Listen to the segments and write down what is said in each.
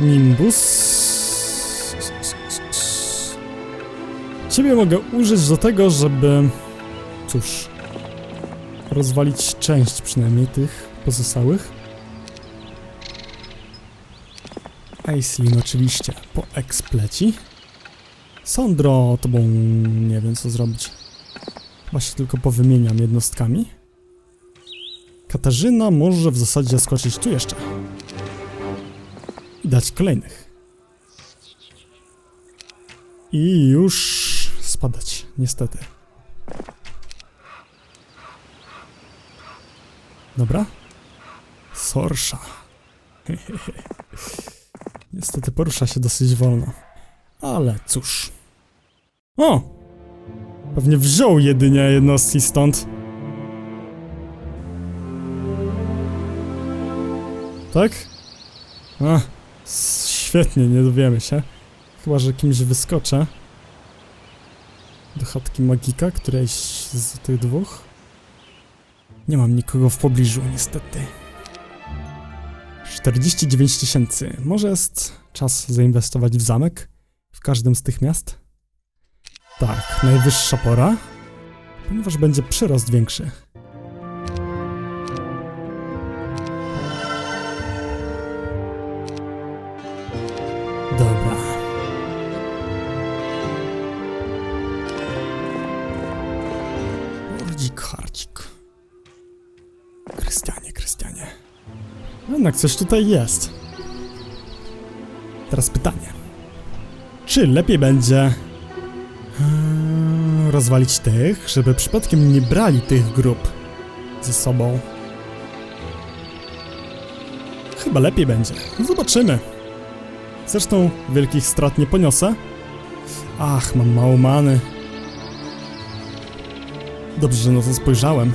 Nimbus. Ciebie mogę użyć do tego, żeby... Cóż... Rozwalić część przynajmniej tych pozostałych. Aislin oczywiście po ekspleci. Sandro, tobą nie wiem co zrobić. Się tylko powymieniam jednostkami. Katarzyna może w zasadzie skoczyć tu jeszcze. Dać kolejnych. I już spadać, niestety. Dobra. Sorsza. Niestety porusza się dosyć wolno. Ale cóż. O! Pewnie wziął jedynie jednostki stąd. Tak? A, świetnie, nie dowiemy się. Chyba, że kimś wyskoczę. Do chatki magika, którejś z tych dwóch. Nie mam nikogo w pobliżu, niestety. 49 tysięcy. Może jest czas zainwestować w zamek? W każdym z tych miast? Tak, najwyższa pora. Ponieważ będzie przyrost większy. Jednak coś tutaj jest. Teraz pytanie. Czy lepiej będzie hmm, rozwalić tych, żeby przypadkiem nie brali tych grup ze sobą? Chyba lepiej będzie. Zobaczymy. Zresztą wielkich strat nie poniosę. Ach, mam mało many. Dobrze, że na to spojrzałem.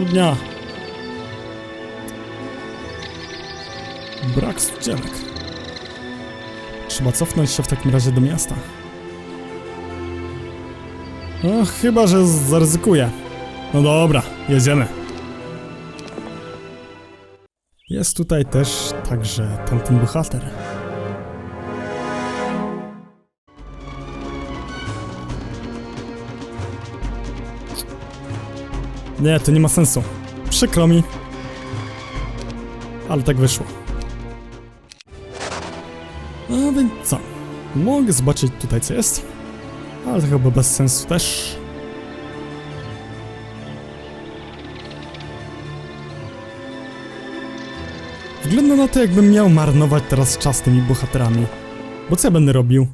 Studnia. Brak studzianek. Trzeba cofnąć się w takim razie do miasta. No, chyba, że zaryzykuję. No dobra, jedziemy. Jest tutaj też także tamten bohater. Nie, to nie ma sensu. Przykro mi. Ale tak wyszło. No więc co? Mogę zobaczyć tutaj co jest. Ale to chyba bez sensu też. Wygląda na to, jakbym miał marnować teraz czas tymi bohaterami. Bo co ja będę robił?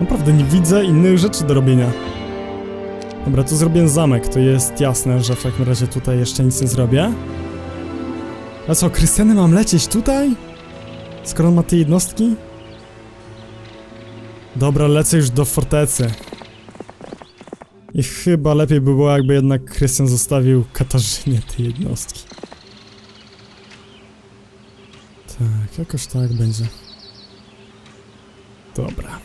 Naprawdę nie widzę innych rzeczy do robienia. Dobra, tu zrobię zamek, to jest jasne, że w takim razie tutaj jeszcze nic nie zrobię. A co, Krystiany mam lecieć tutaj? Skoro on ma te jednostki? Dobra, lecę już do fortecy. I chyba lepiej by było, jakby jednak Krystian zostawił Katarzynie te jednostki. Tak, jakoś tak będzie. Dobra.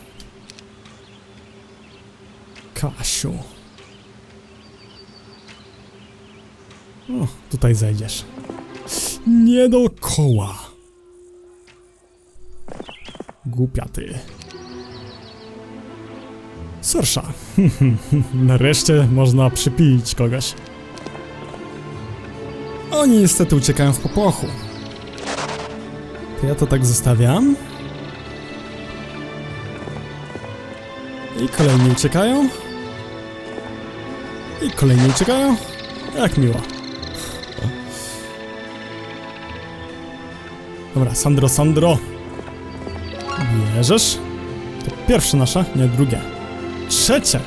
Kasiu. O, tutaj zejdziesz. Nie dookoła. Głupia ty. Sorsza. Nareszcie można przypilić kogoś. Oni niestety uciekają w popłochu. To ja to tak zostawiam. I kolejni uciekają. I kolejni uciekają. Jak miło. Dobra, Sandro, Sandro. Bierzesz? To pierwsze nasze, nie drugie. Trzecie!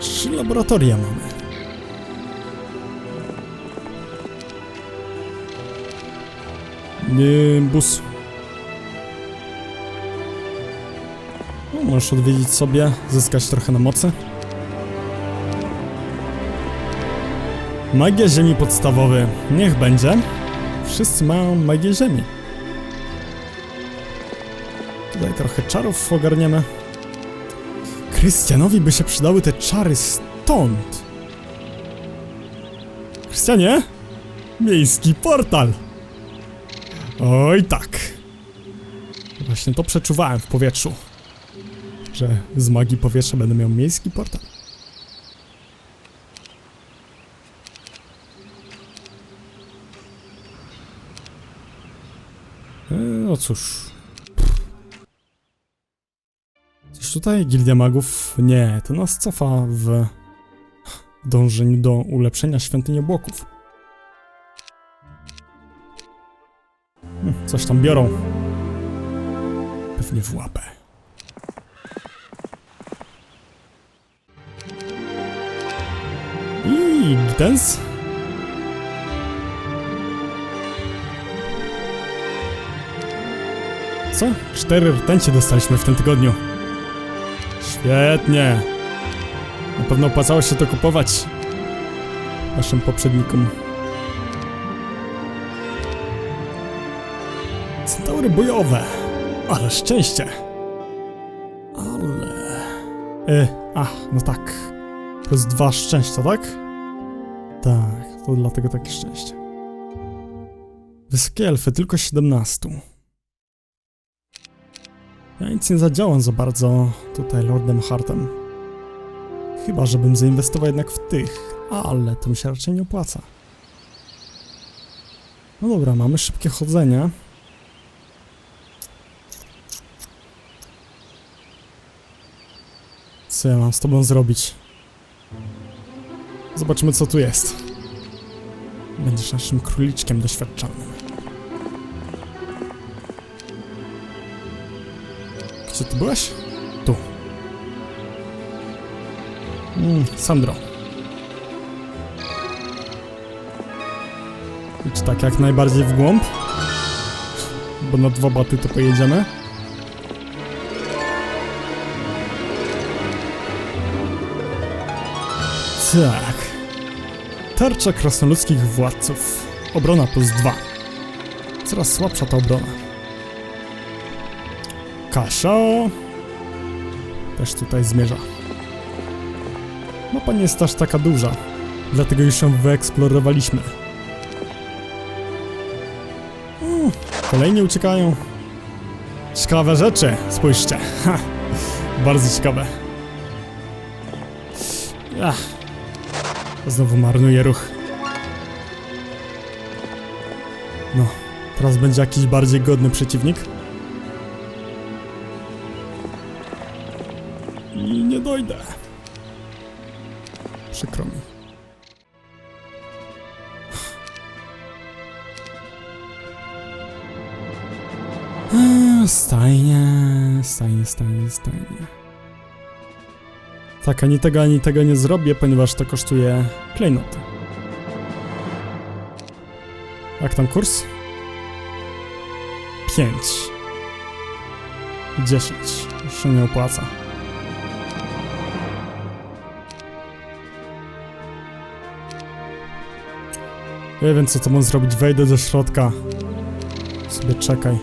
Trzy laboratoria mamy. Nimbus. No, możesz odwiedzić sobie, zyskać trochę na mocy. Magia ziemi podstawowy. Niech będzie. Wszyscy mają magię ziemi. Tutaj trochę czarów ogarniemy. Krystianowi by się przydały te czary stąd. Krystianie? Miejski portal! Oj tak. Właśnie to przeczuwałem w powietrzu. Że z magii powietrza będę miał miejski portal. E, No cóż. Coś tutaj? Gildia Magów? Nie, to nas cofa w dążeniu do ulepszenia świątyni obłoków. Hmm, Coś tam biorą. Pewnie w łapę. I dance. Co? Cztery rtęcie dostaliśmy w tym tygodniu. Świetnie. Na pewno opłacało się to kupować naszym poprzednikom. Centaury bojowe. Ale szczęście. Ale... E, ach, no tak. To jest dwa szczęścia, tak? Tak, to dlatego takie szczęście. Wysokie elfy, tylko 17. Ja nic nie zadziałam za bardzo tutaj Lordem Hartem. Chyba, żebym zainwestował jednak w tych, ale to mi się raczej nie opłaca. No dobra, mamy szybkie chodzenie. Co ja mam z tobą zrobić? Zobaczymy, co tu jest. Będziesz naszym króliczkiem doświadczalnym. Ty byłeś? Tu. Mm, Sandro. Idź tak jak najbardziej w głąb. Bo na dwa baty to pojedziemy. Tak. Tarcza krasnoludzkich władców. Obrona plus dwa. Coraz słabsza ta obrona. Kasza też tutaj zmierza. Mapa nie jest aż taka duża, dlatego już ją wyeksplorowaliśmy. Mm, Kolejni uciekają. Ciekawe rzeczy, spójrzcie. Ha, bardzo ciekawe. Ach, znowu marnuję ruch. No, teraz będzie jakiś bardziej godny przeciwnik. I nie dojdę. Przykro mi. Eee, Stajnie, stajnie, stajnie, stajnie. Tak, ani tego, ani tego nie zrobię, ponieważ to kosztuje klejnoty. Jak tam kurs? 5. 10. Już się nie opłaca. Nie wiem co to mam zrobić, wejdę do środka. Sobie czekaj.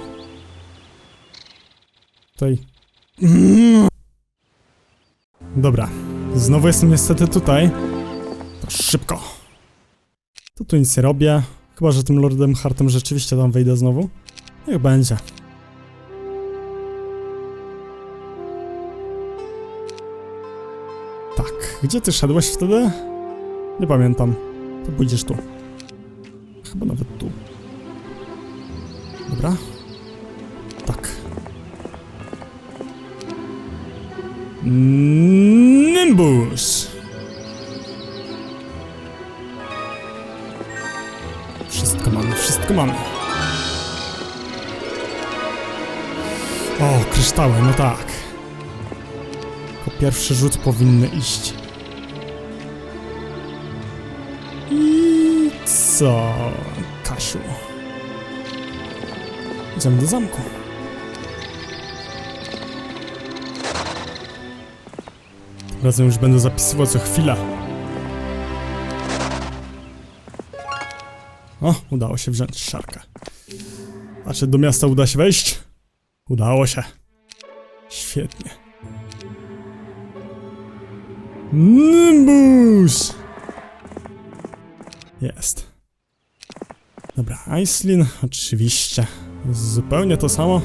Tutaj. Dobra, znowu jestem niestety tutaj. To szybko. To tu nic nie robię. Chyba, że tym Lordem Hartem rzeczywiście tam wejdę znowu. Niech będzie. Tak, gdzie ty szedłeś wtedy? Nie pamiętam. To pójdziesz tu. Chyba nawet tu. Dobra. Tak. Nimbus! Wszystko mamy, wszystko mamy. O, kryształy, no tak. Po pierwszy rzut powinny iść. Co, Kasiu? Idziemy do zamku. Razem już będę zapisywał co chwila. O, udało się wziąć szarkę. A czy do miasta uda się wejść? Udało się. Świetnie. Nimbus! Jest. Dobra, Aislin, oczywiście. Zupełnie to samo.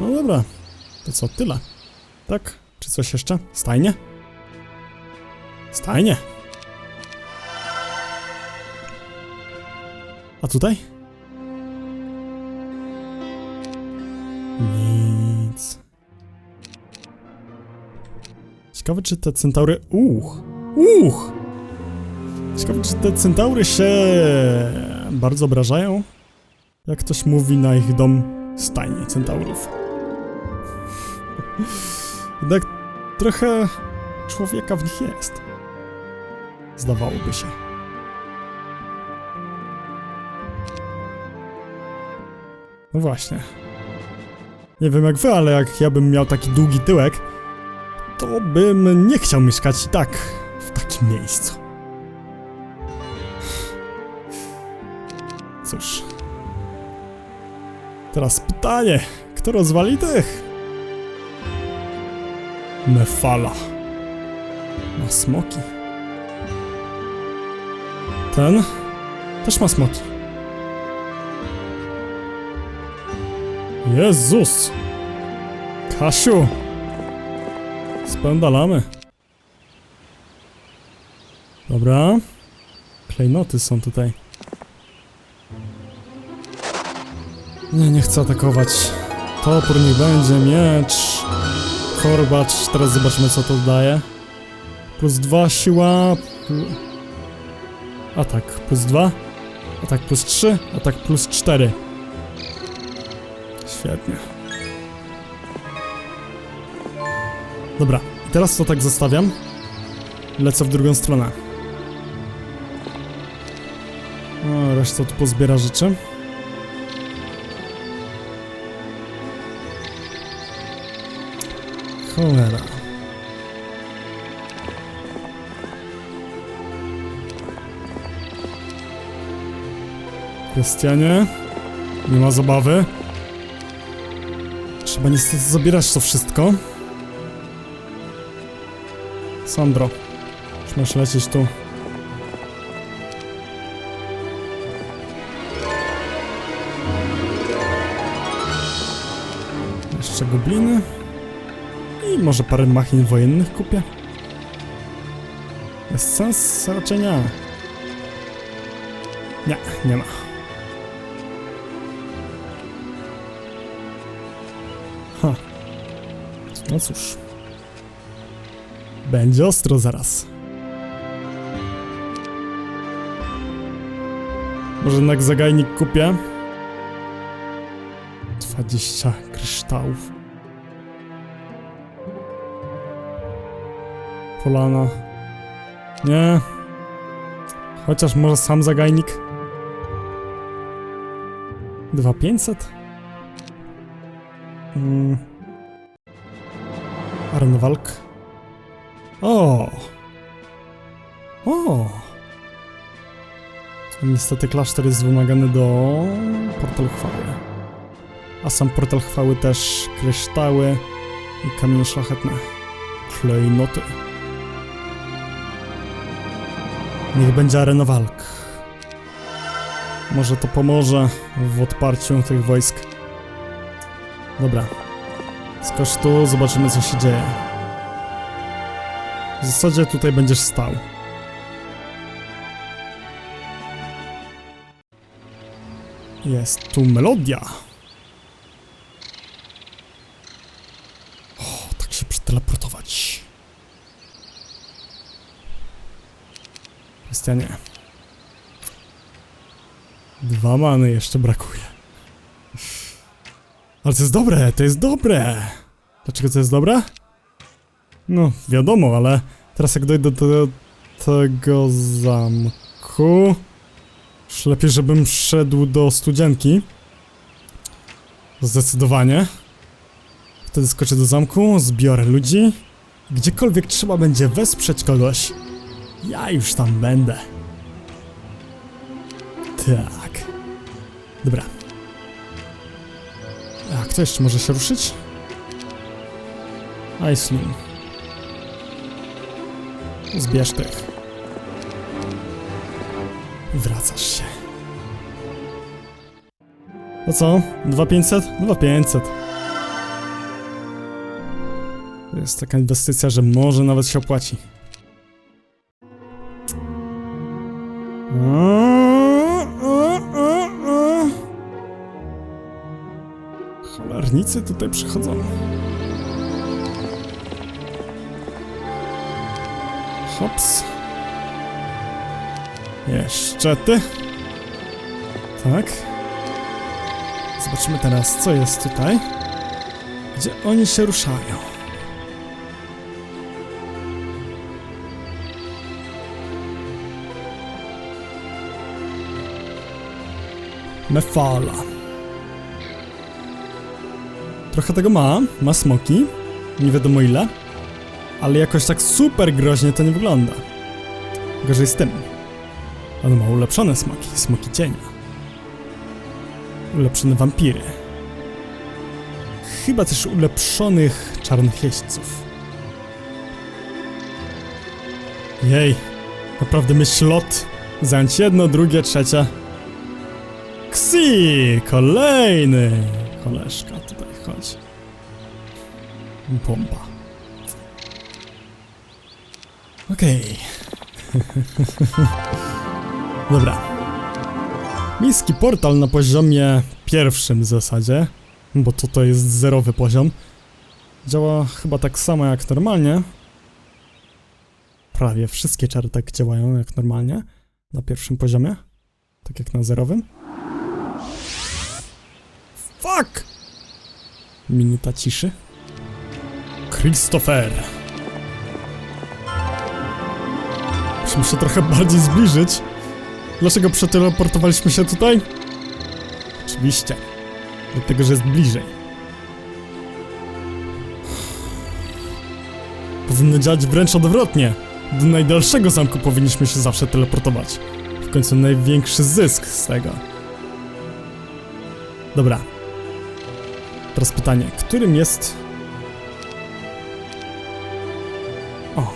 No dobra, to co, tyle. Tak? Czy coś jeszcze? Stajnie? Stajnie. A tutaj? Nic. Ciekawe, czy te centaury... Uch! Uch! Ciekawe, czy te centaury się bardzo obrażają? Jak ktoś mówi na ich dom stajnie centaurów. Jednak trochę człowieka w nich jest. Zdawałoby się. No właśnie. Nie wiem jak wy, ale jak ja bym miał taki długi tyłek, to bym nie chciał mieszkać tak w takim miejscu. Cóż. Teraz pytanie, kto rozwali tych? Nefala. Ma smoki. Ten też ma smoki. Jezus! Kasiu! Spędalamy. Dobra. Klejnoty są tutaj. Nie, nie chcę atakować. Topór niech będzie, miecz. Korbacz, teraz zobaczmy co to daje. Plus dwa siła. Atak plus dwa. Atak plus trzy. Atak plus cztery. Świetnie. Dobra, teraz to tak zostawiam. Lecę w drugą stronę. O, reszta tu pozbiera rzeczy. Cholera. Krystianie, nie ma zabawy. Trzeba niestety zabierać to wszystko. Sandro, już masz lecieć tu. Jeszcze gobliny. Może parę machin wojennych kupię. Jest sens? Raczej nie. Nie, nie ma. Ha. No cóż. Będzie ostro zaraz. Może jednak zagajnik kupię? 20 kryształów. Polana. Nie. Chociaż może sam zagajnik. 2500? Mm. Arnwalk. O! O! Niestety klasztor jest wymagany do portalu chwały. A sam portal chwały też kryształy i kamienie szlachetne. Klejnoty. Niech będzie arena walk. Może to pomoże w odparciu tych wojsk. Dobra. Skocz tu, zobaczymy co się dzieje. W zasadzie tutaj będziesz stał. Jest tu melodia. O, tak się przeteleportować. Krystianie. Dwa many jeszcze brakuje. Ale to jest dobre, to jest dobre. Dlaczego to jest dobre? No, wiadomo, ale teraz jak dojdę do tego zamku... Już lepiej, żebym szedł do studzienki. Zdecydowanie. Wtedy skoczę do zamku, zbiorę ludzi. Gdziekolwiek trzeba będzie wesprzeć kogoś. Ja już tam będę. Tak. Dobra. A kto jeszcze może się ruszyć? Aisling. Zbierz tych. Wracasz się. To co? 2500? 2500. To jest taka inwestycja, że może nawet się opłaci. Cholernicy tutaj przychodzą. Hops. Jeszcze ty. Tak. Zobaczymy teraz, co jest tutaj. Gdzie oni się ruszają. Mefala. Trochę tego ma, ma smoki, nie wiadomo ile, ale jakoś tak super groźnie to nie wygląda. Gorzej z tym. On ma ulepszone smoki, smoki cienia. Ulepszone wampiry. Chyba też ulepszonych czarnych jeźdźców. Jej, naprawdę myśl lot. Zająć jedno, drugie, trzecie. Ksi! Kolejny! Koleżka tutaj chodzi. Bomba. Okej. Dobra. Miejski portal na poziomie pierwszym w zasadzie, bo to to jest zerowy poziom. Działa chyba tak samo jak normalnie. Prawie wszystkie czary tak działają jak normalnie na pierwszym poziomie, tak jak na zerowym. Fuck! Minuta ciszy. Christopher. Musimy się trochę bardziej zbliżyć. Dlaczego przeteleportowaliśmy się tutaj? Oczywiście. Dlatego, że jest bliżej. Powinno działać wręcz odwrotnie. Do najdalszego zamku powinniśmy się zawsze teleportować. W końcu największy zysk z tego. Dobra. Teraz pytanie, którym jest... O.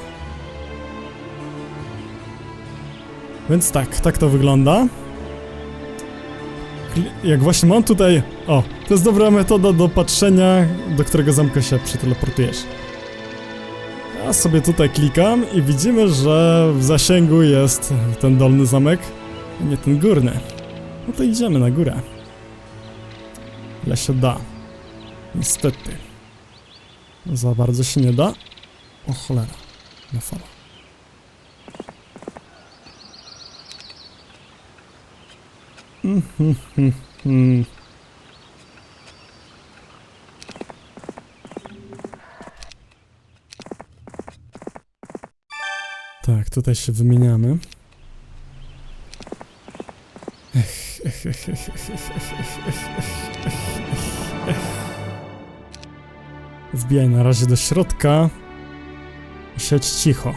Więc tak, tak to wygląda. Jak właśnie mam tutaj... O, to jest dobra metoda do patrzenia, do którego zamka się przeteleportujesz. Ja sobie tutaj klikam i widzimy, że w zasięgu jest ten dolny zamek, nie ten górny. No to idziemy na górę. Ile się da. Niestety. Za bardzo się nie da. O cholera. Na fala. Mhm, mhm, mhm. Tak, tutaj się wymieniamy. Ech, ech, ech, ech, ech, ech, ech, ech, ech, ech, ech. Wbijaj na razie do środka. i Siedź cicho.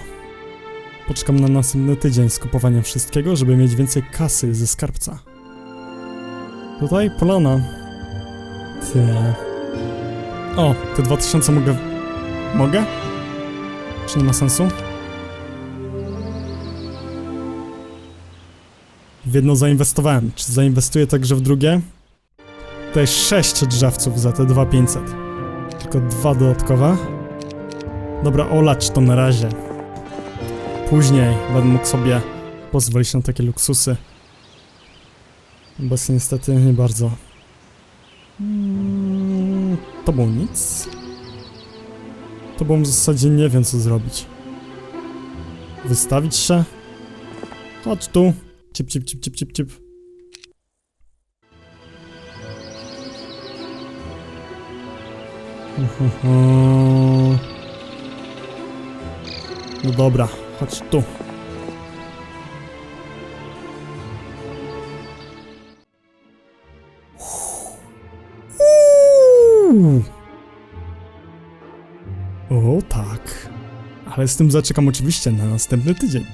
Poczekam na następny tydzień z kupowaniem wszystkiego, żeby mieć więcej kasy ze skarbca. Tutaj polana. Ty. O, te 2000 mogę. Mogę? Czy nie ma sensu? W jedno zainwestowałem. Czy zainwestuję także w drugie? Tutaj 6 drzewców za te 2500. Tylko dwa dodatkowe. Dobra, olać to na razie. Później będę mógł sobie pozwolić na takie luksusy. Obecnie niestety nie bardzo. Mm, to było nic. To było w zasadzie nie wiem co zrobić. Wystawić się? Chodź tu. Cip, cip, cip, cip, cip, cip. No dobra, chodź tu. O tak. Ale z tym zaczekam oczywiście na następny tydzień.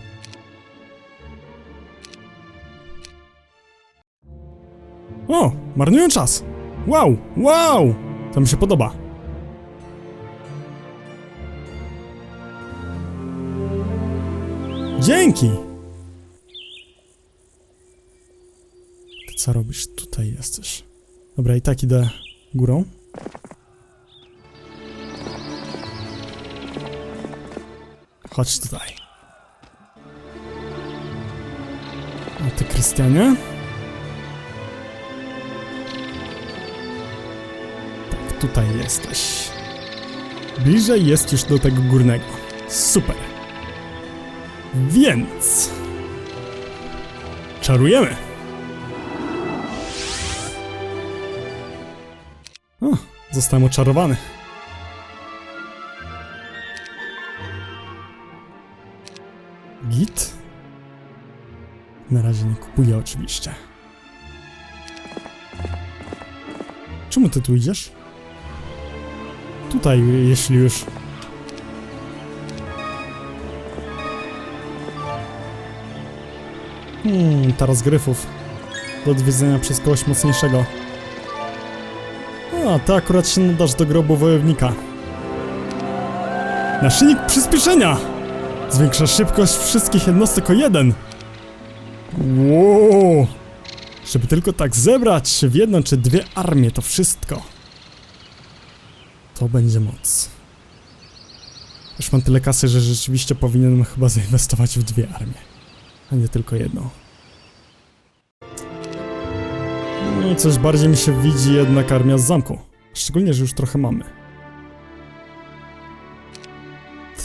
O, marnuję czas. Wow, wow! To mi się podoba. Dzięki! Ty co robisz? Tutaj jesteś. Dobra, i tak idę górą. Chodź tutaj. A ty, Krystianie? Tak, tutaj jesteś. Bliżej jest już do tego górnego. Super. Więc... Czarujemy. O, zostałem oczarowany. Git? Na razie nie kupuję oczywiście. Czemu ty tu idziesz? Tutaj, jeśli już. Hmm, teraz gryfów. Do odwiedzenia przez kogoś mocniejszego. A, ty akurat się nadasz do grobu wojownika. Naszyjnik przyspieszenia! Zwiększa szybkość wszystkich jednostek o jeden. Wow! Żeby tylko tak zebrać w jedną czy dwie armie, to wszystko. To będzie moc. Już mam tyle kasy, że rzeczywiście powinienem chyba zainwestować w dwie armie, a nie tylko jedną. No, coś bardziej mi się widzi jednak armia z zamku. Szczególnie, że już trochę mamy.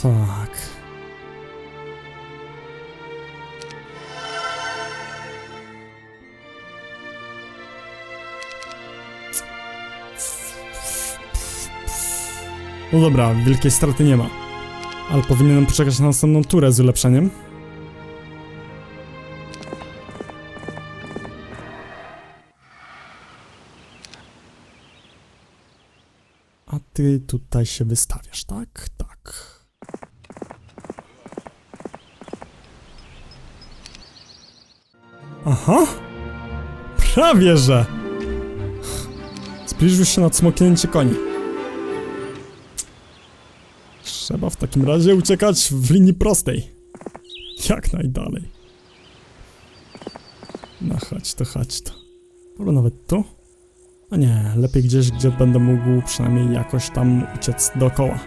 Tak. No dobra, wielkiej straty nie ma. Ale powinienem poczekać na następną turę z ulepszeniem. A ty tutaj się wystawiasz, tak? Tak. Aha! Prawie że! Zbliżył się na cmoknięcie koni. Trzeba w takim razie uciekać w linii prostej. Jak najdalej. No chodź to, chodź to. Albo nawet tu? A nie, lepiej gdzieś, gdzie będę mógł przynajmniej jakoś tam uciec dookoła.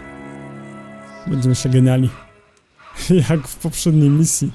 Będziemy się geniali. Jak w poprzedniej misji.